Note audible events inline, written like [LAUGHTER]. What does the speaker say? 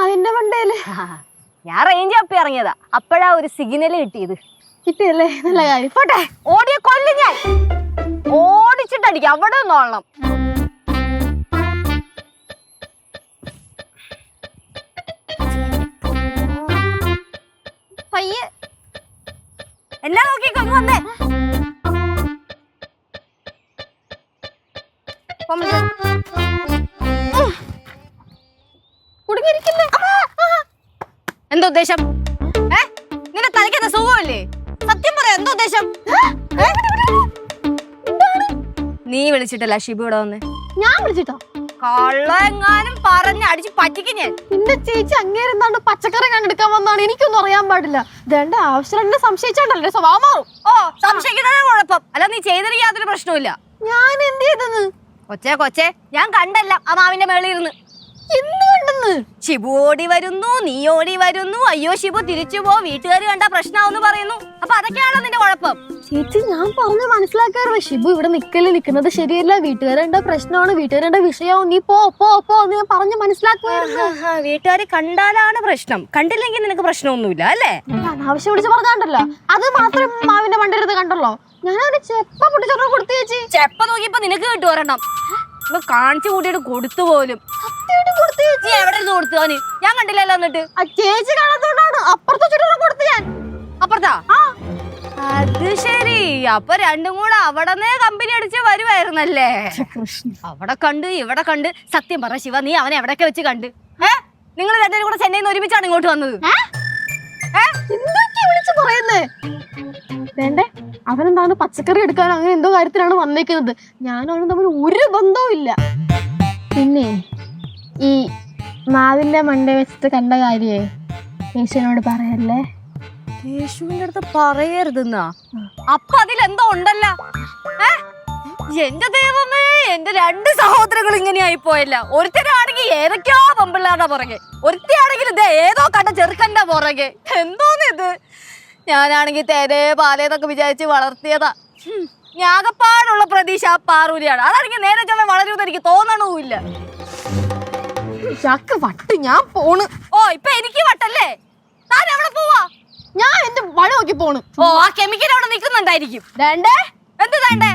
എന്താ മാവിന്റെ മണ്ടയിൽ [LAUGHS] ഞാൻ റേഞ്ച് അപ്പി ഇറങ്ങിയതാ. അപ്പോഴാ ഒരു സിഗ്നൽ കിട്ടിയത്. കിട്ടിയല്ലേ? നല്ല കാര്യം. പോട്ടെ. ഓടിയ കൊല്ലും ഞാൻ. ഓടിച്ചിട്ടടിക്കാം. അവിടെ നിന്നോളണം പയ്യെ. എന്നാ നോക്കി കൊങ്ങ് വന്നേ. കൊമ്പ്. എന്താ ഉദ്ദേശം? ഏ? നിന്റെ തലയ്ക്കെന്താ സുഖമല്ലേ? സത്യം പറയാ എന്താ ഉദ്ദേശം? നീ വിളിച്ചിട്ടല്ല ഷിബു ഇവിടെ വന്ന്. ഞാൻ വിളിച്ചിട്ടോ? കള്ളെങ്ങാനും പറഞ്ഞ് അടിച്ച് പറ്റിക്ക് ഞാൻ. നിന്റെ ചേച്ചി അങ്ങേരെന്താണ്ട് പച്ചക്കറി കണ്ടെടുക്കാൻ വന്നാണ് എനിക്കൊന്നും അറിയാൻ പാടില്ല. ഇതേണ്ട ആവശ്യം സംശയിച്ചാണ്ടല്ലേ സ്വഭാവം മാറും. ഓ സംശയിക്കുന്നതാണ് കുഴപ്പം. അല്ല നീ ചെയ്തിട്ട് യാതൊരു പ്രശ്നവുമില്ല. ഞാൻ എന്ത് ചെയ്തെന്ന്? കൊച്ചേ കൊച്ചേ ഞാൻ കണ്ടല്ല ആ മാവിന്റെ മേളിൽ ഇരുന്ന്. എന്ത് കണ്ടെന്ന് ഷിബു ഓടി വരുന്നു നീ ഓടി വരുന്നു. അയ്യോ ഷിബു തിരിച്ചു പോ. വീട്ടുകാർ കണ്ട പ്രശ്നമാവെന്ന് പറയുന്നു. അപ്പൊ അതൊക്കെയാണോ നിന്റെ കുഴപ്പം? ചേച്ചി ഞാൻ പറഞ്ഞു മനസ്സിലാക്കാറ് ഷിബു ഇവിടെ നിക്കൽ നിക്കുന്നത് ശരിയല്ല. വീട്ടുകാരുടെ പ്രശ്നമാണ് വീട്ടുകാരുടെ വിഷയവും. നീ പോ പോ പോ എന്ന് ഞാൻ പറഞ്ഞു മനസ്സിലാക്കുമായിരുന്നു വീട്ടുകാർ കണ്ടാലാണ് പ്രശ്നം. കണ്ടില്ലെങ്കിൽ നിനക്ക് പ്രശ്നമൊന്നുമില്ല അല്ലേ? അനാവശ്യം വിളിച്ച് പറഞ്ഞാണ്ടല്ലോ. അത് മാത്രം മാവിന്റെ മണ്ടരുത് കണ്ടല്ലോ. ഞാൻ അവന് ചെപ്പ പൊട്ടിച്ചോറ് കൊടുത്തു ചേച്ചി. ചെപ്പ നോക്കിയപ്പോ നിനക്ക് കിട്ടുവരണം കാണിച്ചു കൂട്ടിയിട്ട് കൊടുത്തു പോലും. ചേച്ചി എവിടെ ഇരുന്ന് കൊടുത്തു അവന് ഞാൻ കണ്ടില്ലല്ലോ എന്നിട്ട്. ആ ചേച്ചി കാണാത്തോണ്ടാണ്. അപ്പുറത്തെ ചുറ്റും കൊടുത്തു ഞാൻ. അപ്പുറത്താ? അത് ശരി. അപ്പൊ രണ്ടും കൂടെ അവിടെ കമ്പനി അടിച്ച് വരുമായിരുന്നല്ലേ അവിടെ കണ്ട് ഇവിടെ കണ്ട്. സത്യം പറ ശിവ നീ അവനെ എവിടെയൊക്കെ വെച്ച് കണ്ട്? ഏ? നിങ്ങൾ രണ്ടുപേരും കൂടെ ചെന്നൈയിൽ നിന്ന് ഒരുമിച്ചാണ് ഇങ്ങോട്ട് വന്നത്. വിളിച്ച് പറയുന്നേ? വേണ്ടേ? അവനെന്താണ് പച്ചക്കറി എടുക്കാൻ അങ്ങനെ എന്തോ കാര്യത്തിലാണ് വന്നേക്കുന്നത്? ഞാനും അവനും തമ്മിൽ ഒരു ബന്ധവും ഇല്ല പിന്നെ ഈ മാവിന്റെ മണ്ട വെച്ചിട്ട് കണ്ട കാര്യേ യേശുവിനോട് പറയല്ലേ? യേശുവിന്റെ അടുത്ത് പറയരുതെന്നാ? അപ്പൊ അതിലെന്തോ ഉണ്ടല്ല? എന്റെ ദൈവമേ എന്റെ രണ്ട് സഹോദരങ്ങൾ ഇങ്ങനെ ആയി പോയല്ല. ഒരുത്തരാണെങ്കിൽ ഏതൊക്കെയോ പെമ്പിള്ളാരുടെ പുറകെ. ഒരുത്തയാണെങ്കിൽ ഇത് ഏതോ കണ്ട ചെറുക്കന്റെ പുറകെ. എന്തോന്ന് ഇത് ഞാനാണെങ്കിൽ തേരേ പാലേന്നൊക്കെ വിചാരിച്ച് വളർത്തിയതാ. ഞാകപ്പാടുള്ള പ്രതീക്ഷ ആ പാറൂരിയാണ്. അതാണെങ്കിൽ നേരെ ചൊവ്വ വളരുമെന്ന് എനിക്ക് തോന്നണവുമില്ല. ചക്ക വട്ട് ഞാൻ പോണ്. ഓ ഇപ്പൊ എനിക്ക് വട്ടല്ലേ? താൻ എവിടെ പോവാ? ഞാൻ എന്റെ വഴി നോക്കി പോണ്. ഓ ആ കെമിക്കൽ അവിടെ നിൽക്കുന്നുണ്ടായിരിക്കും. വേണ്ടേ? എന്ത് വേണ്ടേ?